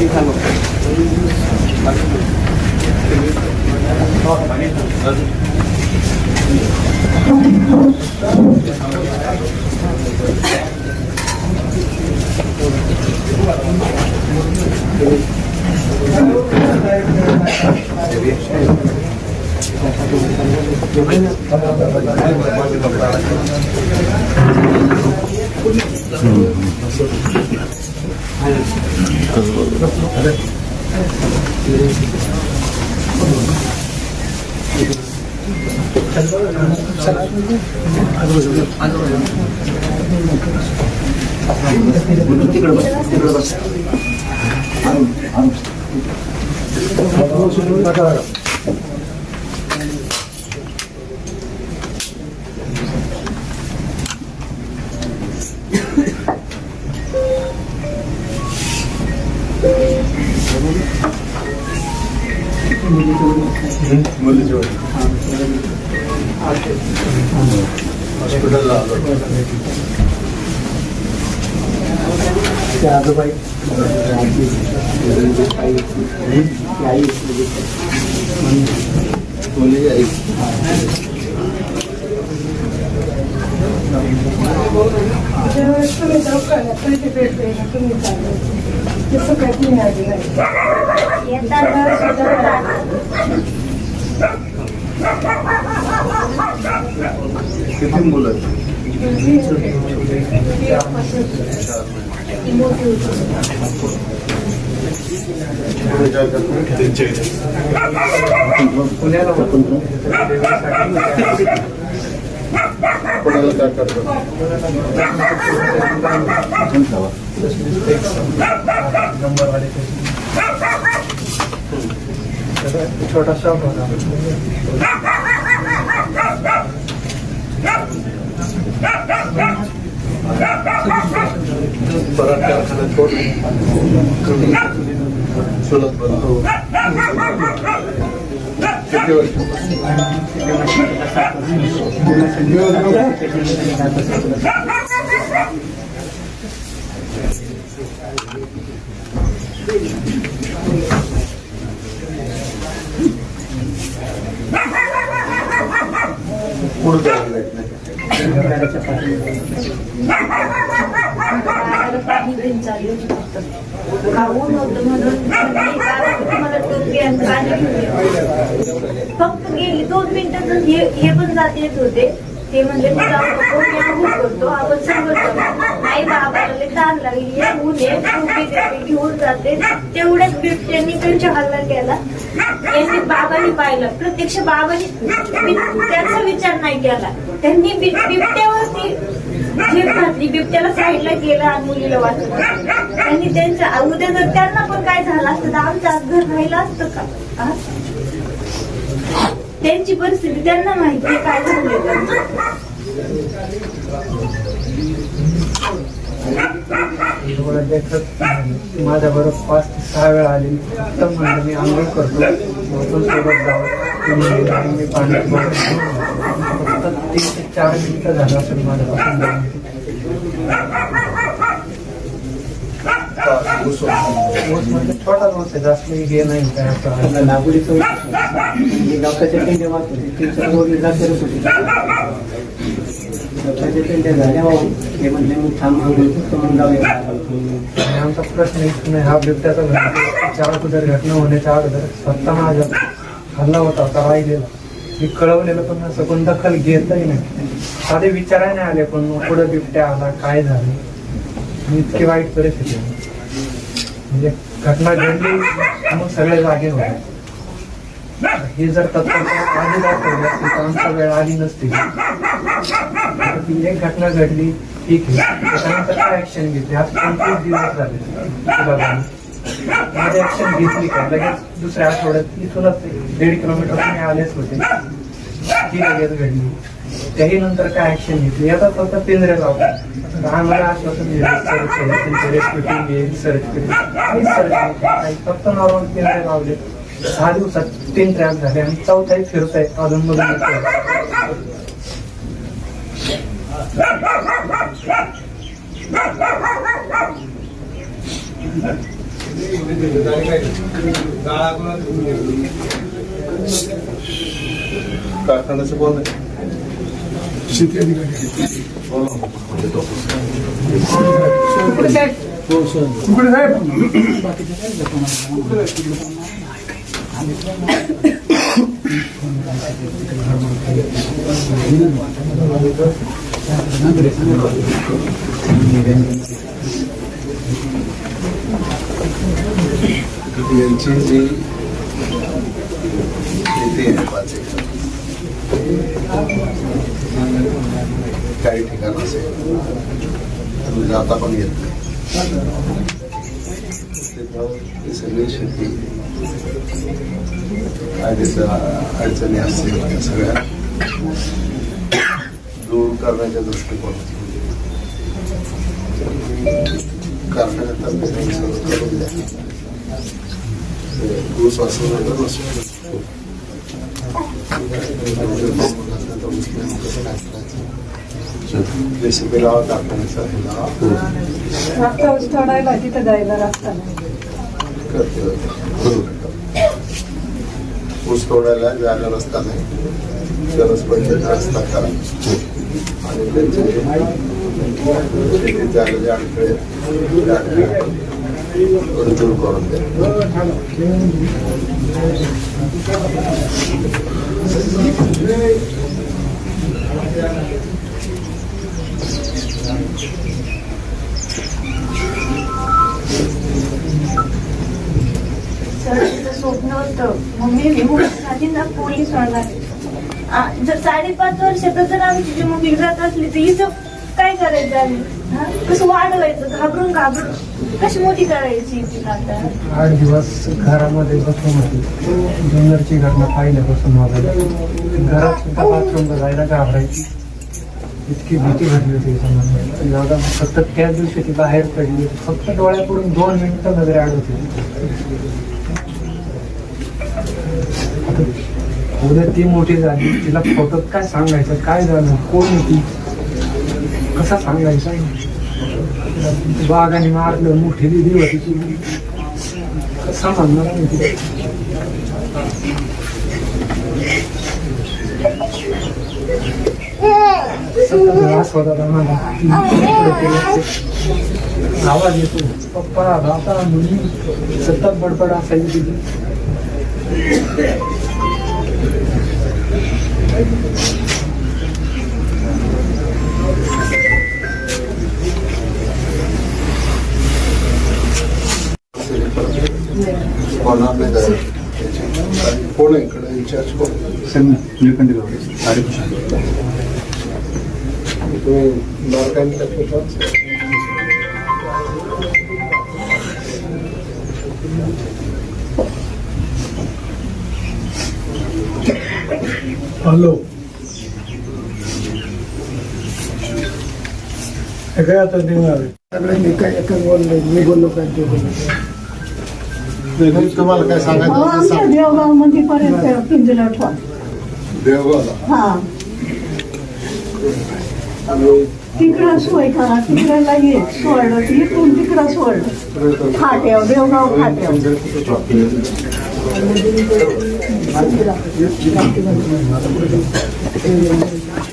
你看あの、あの、あの、あ、हॉस्पिटलला आलो ते आजोबाई आजी आई ती आई मुली आई ज्यावेळेस तुम्ही दवाखान्यात पैसे भेटले ना तुम्ही चालवायचे तसं काही नाही आधी नाही येताना सुद्धा किती मुलं आहेत? पुढे काय करतो? पुण्याला होतो कोणाला काय करतो छोटासा छोटा होता चुलत बनतो किती वर्ष पुढे जायला येत नाही पाणी देऊन चालू खाऊन होतं म्हणून मला टोपी आणि पाणी घेऊन ये. फक्त गेली दोन मिनिटातच हे पण जात येत होते ते म्हणजे मी करतो आपण समोर नाही बाबा लय ताण लागली ऊन घेऊन जाते. तेवढ्याच बिबट्यांनी त्यांच्या हल्ला केला यांनी बाबांनी पाहिलं. प्रत्यक्ष बाबांनी त्यांचा त्याचा विचार नाही केला. त्यांनी बिबट्यावरती झेप घातली. बिबट्याला साईडला गेला आणि मुलीला वाचलं. त्यांनी त्यांच्या उद्या जर त्यांना पण काय झालं असतं तर आमचं आज घर राहिलं असतं का? त्यांची परिस्थिती त्यांना माहिती आहे काय झालं मला देखत माझ्याबरोबर पाच ते सहा वेळा आले. तर म्हणलं मी आंघोळ करतो. आपण सोबत जावं. मी पाणी फक्त तीन ते चार मिनिटं झालं असेल माझ्यापासून. म्हणजे छोटा ऊस आहे. जास्त हे नाही काय असं लागवडीचं गवताच्या पेंड्या वाचतो तीन चार वडील करत होते. गवताच्या पेंड्या झाल्या हे म्हणले मी थांब म्हणून जाऊया. आणि आमचा प्रश्न नाही हा बिबट्याचा चार अगोदर घटना होण्याच्या अगोदर स्वतः माझ्या हल्ला होता होता राहिलेला मी कळवलेलं पण असं कोण दखल घेतही नाही. साधे विचाराय नाही आले पण पुढे बिबट्या आला काय झालं? मी इतकी वाईट परिस्थिती म्हणजे घटना घडली मग सगळे जागे होते. हे जर तत्पर आधी दाखवलं तर आमचा वेळ आली नसती. ती एक घटना घडली. ठीक आहे त्याच्यानंतर काय ऍक्शन घेतली? आज पंचवीस दिवस झाले? बाबांनी माझी ऍक्शन घेतली का? लगेच दुसऱ्या आठवड्यात इथूनच दीड किलोमीटर मी आलेच होते. ती लगेच घडली. त्याही नंतर काय ऍक्शन घेतली? याचा फक्त पिंजरे लावतो आम्हाला आश्वासन दिलं रेस्क्यू टीम येईल सर्च केली काहीच सर्च नाही फक्त नॉर्मल पिंजरे लावले. सहा दिवसात तीन ट्रॅप झाले आणि चौथाही फिरताय. अजून मधून येतोय. कारखान्याचं कोण आहे शेती यांची जी काही ठिकाण असेल तुम्ही जाता पण येत नाही सगळी शेती कायदेच्या अडचणी असतील सगळ्या करण्याच्या दृष्टिकोनातून. रेसिपी लावा तिथं जायला रस्ता. ऊस तोडायला जायला रस्ता नाही. गरज पडली रस्ता करा. आणि त्यांचे शेतीत जायला जे अडथळे आहेत, ते अडथळे थोडे दूर करून द्या. जर साडेपाच वर्षात जर आमची जी मुलगी जात असली तर हिचं काय करायचं आम्ही? कसं वाढवायचं? घाबरून घाबरून. कशी मोठी करायची तिला आता? आठ दिवस घरामध्ये बसून होती. डोंगरची घटना पाहिल्यापासून मला. घरात सुद्धा बाथरूमला जायला घाबरायची. इतकी भीती घडली होती समजलं एवढा फक्त त्याच दिवशी ती बाहेर पडली. फक्त डोळ्याकडून दोन मिनिटं नजरे आड होती. उद्या ती मोठी झाली तिला फोटोत काय सांगायचं काय झालं कोण होती कसा सांगायचा? बागाने मारलं मोठी दिली होती ती? कसा म्हणणार नाही त्रास होता मला. आवाज येतो. पप्पा दादा मुली सतत बडबड असायची तिथे होणार नाही तर याची- कोण आहे इकडे इन्चार्ज हॅलो काय आता देणार सगळे मी काय एक बोलले मी बोललो काय ते बोललो तुम्हाला काय अहो, सांगायचं ते आमच्या सांगा. देवगावमध्ये पर्यंत पिंजरा ठेवा देवगावला हा तिकडं सोय करा तिकडला ये सोडलं इकडून तिकडं सोडलं फाट्याव देवगाव Thank you.